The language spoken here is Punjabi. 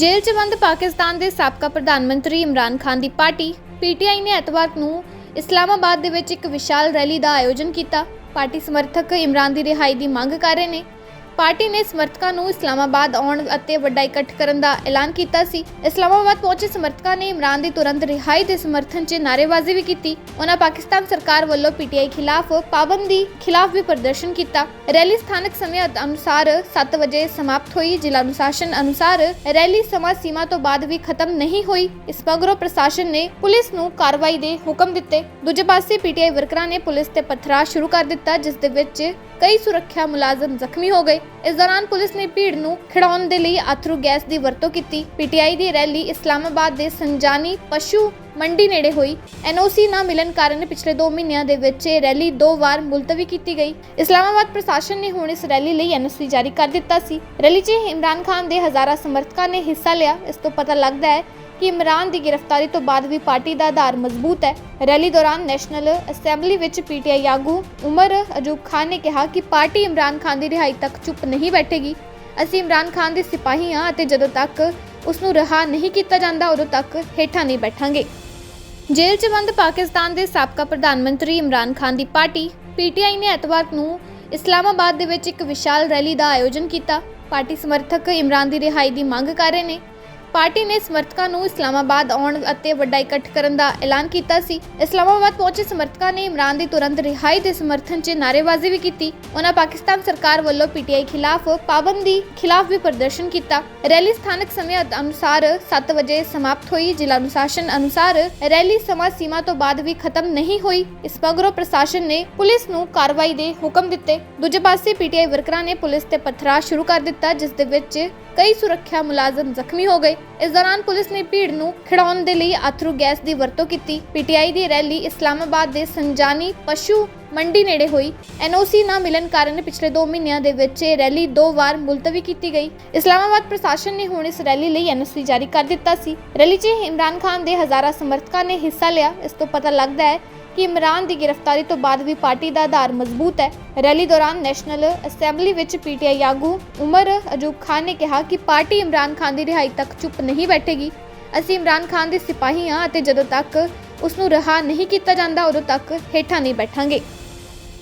ਜੇਲ੍ਹ 'ਚ ਬੰਦ ਪਾਕਿਸਤਾਨ ਦੇ ਸਾਬਕਾ ਪ੍ਰਧਾਨ ਮੰਤਰੀ ਇਮਰਾਨ ਖਾਨ ਦੀ ਪਾਰਟੀ ਪੀਟੀਆਈ ਨੇ ਐਤਵਾਰ ਨੂੰ ਇਸਲਾਮਾਬਾਦ ਦੇ ਵਿੱਚ ਇੱਕ ਵਿਸ਼ਾਲ ਰੈਲੀ ਦਾ ਆਯੋਜਨ ਕੀਤਾ। ਪਾਰਟੀ ਸਮਰਥਕ ਇਮਰਾਨ ਦੀ ਰਿਹਾਈ ਦੀ ਮੰਗ ਕਰ ਰਹੇ ਨੇ। ਪਾਰਟੀ ਨੇ ਸਮਰਥਕਾਂ ਨੂੰ ਇਸਲਾਮਾਬਾਦ ਆਉਣ ਅਤੇ ਵੱਡਾ ਇਕੱਠ ਕਰਨ ਦਾ ਐਲਾਨ ਕੀਤਾ ਸੀ। ਇਸਲਾਮਾਬਾਦ ਪਹੁੰਚੇ ਸਮਰਥਕਾਂ ਨੇ ਇਮਰਾਨ ਦੀ ਤੁਰੰਤ ਰਿਹਾਈ ਦੇ ਸਮਰਥਨ 'ਚ ਨਾਅਰੇਬਾਜ਼ੀ ਵੀ ਕੀਤੀ। ਉਹਨਾਂ ਪਾਕਿਸਤਾਨ ਸਰਕਾਰ ਵੱਲੋਂ ਪੀਟੀਆਈ ਖਿਲਾਫ ਪਾਬੰਦੀ ਖਿਲਾਫ ਵੀ ਪ੍ਰਦਰਸ਼ਨ ਕੀਤਾ। ਰੈਲੀ ਸਥਾਨਕ ਸਮੇਂ ਅਨੁਸਾਰ 7 ਵਜੇ ਸਮਾਪਤ ਹੋਈ। ਜ਼ਿਲ੍ਹਾ ਅਨੁਸ਼ਾਸਨ ਅਨੁਸਾਰ ਰੈਲੀ ਸਮਾਂ ਸੀਮਾ ਤੋਂ ਬਾਅਦ ਵੀ ਖਤਮ ਨਹੀਂ ਹੋਈ। ਇਸ ਮਗਰੋਂ ਪ੍ਰਸ਼ਾਸਨ ਨੇ ਪੁਲਿਸ ਨੂੰ ਕਾਰਵਾਈ ਦੇ ਹੁਕਮ ਦਿੱਤੇ। ਦੂਜੇ ਪਾਸੇ ਪੀਟੀਆਈ ਵਰਕਰਾਂ ਨੇ ਪੁਲਿਸ ਤੇ ਪਥਰਾਅ ਸ਼ੁਰੂ ਕਰ ਦਿੱਤਾ, ਜਿਸ ਦੇ ਵਿੱਚ ਕਈ ਸੁਰੱਖਿਆ ਮੁਲਾਜ਼ਮ ਜ਼ਖਮੀ ਹੋ ਗਏ। ਇਸ ਦੌਰਾਨ ਪੁਲਿਸ ਨੇ ਭੀੜ ਨੂੰ ਖਿਡਾਉਣ ਦੇ ਲਈ ਆਥਰੂ ਗੈਸ ਦੀ ਵਰਤੋਂ ਕੀਤੀ। ਪੀਟੀਆਈ ਦੀ ਰੈਲੀ ਇਸਲਾਮਾਬਾਦ ਦੇ ਸੰਜਾਨੀ ਪਸ਼ੂ ਮੰਡੀ ਨੇੜੇ ਹੋਈ। ਐਨਓਸੀ ਨਾ ਮਿਲਣ ਕਾਰਨ ਪਿਛਲੇ 2 ਮਹੀਨਿਆਂ ਦੇ ਵਿੱਚ ਇਹ ਰੈਲੀ ਦੋ ਵਾਰ ਮੁਲਤਵੀ ਕੀਤੀ ਗਈ। ਇਸਲਾਮਾਬਾਦ ਪ੍ਰਸ਼ਾਸਨ ਨੇ ਹੁਣ ਇਸ ਰੈਲੀ ਲਈ ਐਨਓਸੀ ਜਾਰੀ ਕਰ ਦਿੱਤਾ ਸੀ। ਰੈਲੀ 'ਚ ਇਮਰਾਨ ਖਾਨ ਦੇ ਹਜ਼ਾਰਾਂ ਸਮਰਥਕਾਂ ਨੇ ਹਿੱਸਾ ਲਿਆ। ਇਸ ਤੋਂ ਪਤਾ ਲੱਗਦਾ ਹੈ ਕਿ ਇਮਰਾਨ ਦੀ ਗ੍ਰਿਫਤਾਰੀ ਤੋਂ ਬਾਅਦ ਵੀ ਪਾਰਟੀ ਦਾ ਆਧਾਰ ਮਜ਼ਬੂਤ ਹੈ। ਰੈਲੀ ਦੌਰਾਨ ਨੈਸ਼ਨਲ ਅਸੈਂਬਲੀ ਵਿੱਚ ਪੀਟੀਆਈ ਆਗੂ ਉਮਰ ਅਜੂਬ ਖਾਨ ਨੇ ਕਿਹਾ ਕਿ ਪਾਰਟੀ ਇਮਰਾਨ ਖਾਨ ਦੀ ਰਿਹਾਈ ਤੱਕ ਚੁੱਪ ਨਹੀਂ ਬੈਠੇਗੀ। ਅਸੀਂ ਇਮਰਾਨ ਖਾਨ ਦੇ ਸਿਪਾਹੀ ਹਾਂ ਅਤੇ ਜਦੋਂ ਤੱਕ ਉਸ ਨੂੰ ਰਿਹਾ ਨਹੀਂ ਕੀਤਾ ਜਾਂਦਾ, ਉਦੋਂ ਤੱਕ ਹੇਠਾਂ ਨਹੀਂ ਬੈਠਾਂਗੇ। ਜੇਲ੍ਹ 'ਚ ਬੰਦ ਪਾਕਿਸਤਾਨ ਦੇ ਸਾਬਕਾ ਪ੍ਰਧਾਨ ਮੰਤਰੀ ਇਮਰਾਨ ਖਾਨ ਦੀ ਪਾਰਟੀ ਪੀਟੀਆਈ ਨੇ ਐਤਵਾਰ ਨੂੰ ਇਸਲਾਮਾਬਾਦ ਦੇ ਵਿੱਚ ਇੱਕ ਵਿਸ਼ਾਲ ਰੈਲੀ ਦਾ ਆਯੋਜਨ ਕੀਤਾ। ਪਾਰਟੀ ਸਮਰਥਕ ਇਮਰਾਨ ਦੀ ਰਿਹਾਈ ਦੀ ਮੰਗ ਕਰ ਰਹੇ ਨੇ। ਪਾਰਟੀ ਨੇ ਸਮਰਥਕਾਂ ਨੂੰ ਇਸਲਾਮਾਬਾਦ ਆਉਣ ਅਤੇ ਵੱਡਾ ਇਕੱਠ ਕਰਨ ਦਾ ਐਲਾਨ ਕੀਤਾ ਸੀ। ਇਸਲਾਮਾਬਾਦ ਪਹੁੰਚੇ ਸਮਰਥਕਾਂ ਨੇ ਇਮਰਾਨ ਦੀ ਤੁਰੰਤ ਰਿਹਾਈ ਦੇ ਸਮਰਥਨ 'ਚ ਨਾਅਰੇਬਾਜ਼ੀ ਵੀ ਕੀਤੀ। ਉਹਨਾਂ ਪਾਕਿਸਤਾਨ ਸਰਕਾਰ ਵੱਲੋਂ ਪੀਟੀਆਈ ਖਿਲਾਫ ਪਾਬੰਦੀ ਖਿਲਾਫ ਵੀ ਪ੍ਰਦਰਸ਼ਨ ਕੀਤਾ। ਰੈਲੀ ਸਥਾਨਕ ਸਮੇਂ ਅਨੁਸਾਰ 7 ਵਜੇ ਸਮਾਪਤ ਹੋਈ। ਜ਼ਿਲ੍ਹਾ ਅਨੁਸ਼ਾਸਨ ਅਨੁਸਾਰ ਰੈਲੀ ਸਮਾਂ ਸੀਮਾ ਤੋਂ ਬਾਅਦ ਵੀ ਖਤਮ ਨਹੀਂ ਹੋਈ। ਇਸ ਮਗਰੋਂ ਪ੍ਰਸ਼ਾਸਨ ਨੇ ਪੁਲਿਸ ਨੂੰ ਕਾਰਵਾਈ ਦੇ ਹੁਕਮ ਦਿੱਤੇ। ਦੂਜੇ ਪਾਸੇ ਪੀਟੀਆਈ ਵਰਕਰਾਂ ਨੇ ਪੁਲਿਸ ਤੇ ਪਥਰਾਅ ਸ਼ੁਰੂ ਕਰ ਦਿੱਤਾ, ਜਿਸ ਦੇ ਵਿੱਚ ਕਈ ਸੁਰੱਖਿਆ ਮੁਲਾਜ਼ਮ ਜ਼ਖਮੀ ਹੋ ਗਏ। ਇਸ ਦੌਰਾਨ ਪੁਲਿਸ ਨੇ ਭੀੜ ਨੂੰ ਖਿਡਾਉਣ ਦੇ ਲਈ ਆਥਰੂ ਗੈਸ ਦੀ ਵਰਤੋਂ ਕੀਤੀ। ਪੀਟੀਆਈ ਦੀ ਰੈਲੀ ਇਸਲਾਮਾਬਾਦ ਦੇ ਸੰਜਾਨੀ ਪਸ਼ੂ ਮੰਡੀ ਨੇੜੇ ਹੋਈ। ਐਨਓਸੀ ਨਾ ਮਿਲਣ ਕਾਰਨ ਪਿਛਲੇ 2 ਮਹੀਨਿਆਂ ਦੇ ਵਿੱਚ ਇਹ ਰੈਲੀ ਦੋ ਵਾਰ ਮੁਲਤਵੀ ਕੀਤੀ ਗਈ। ਇਸਲਾਮਾਬਾਦ ਪ੍ਰਸ਼ਾਸਨ ਨੇ ਹੁਣ ਇਸ ਰੈਲੀ ਲਈ ਐਨਓਸੀ ਜਾਰੀ ਕਰ ਦਿੱਤਾ ਸੀ। ਰੈਲੀ 'ਚ ਇਮਰਾਨ ਖਾਨ ਦੇ ਹਜ਼ਾਰਾਂ ਸਮਰਥਕਾਂ ਨੇ ਹਿੱਸਾ ਲਿਆ। ਇਸ ਤੋਂ ਪਤਾ ਲੱਗਦਾ ਹੈ ਕਿ ਇਮਰਾਨ ਦੀ ਗ੍ਰਿਫਤਾਰੀ ਤੋਂ ਬਾਅਦ ਵੀ ਪਾਰਟੀ ਦਾ ਆਧਾਰ ਮਜ਼ਬੂਤ ਹੈ। ਰੈਲੀ ਦੌਰਾਨ ਨੈਸ਼ਨਲ ਅਸੈਂਬਲੀ ਵਿੱਚ ਪੀਟੀਆਈ ਆਗੂ ਉਮਰ ਅਜੂਬ ਖਾਨ ਨੇ ਕਿਹਾ ਕਿ ਪਾਰਟੀ ਇਮਰਾਨ ਖਾਨ ਦੀ ਰਿਹਾਈ ਤੱਕ ਚੁੱਪ ਨਹੀਂ ਬੈਠੇਗੀ। ਅਸੀਂ ਇਮਰਾਨ ਖਾਨ ਦੇ ਸਿਪਾਹੀ ਹਾਂ ਅਤੇ ਜਦੋਂ ਤੱਕ ਉਸ ਨੂੰ ਰਿਹਾ ਨਹੀਂ ਕੀਤਾ ਜਾਂਦਾ, ਉਦੋਂ ਤੱਕ ਹੇਠਾਂ ਨਹੀਂ ਬੈਠਾਂਗੇ।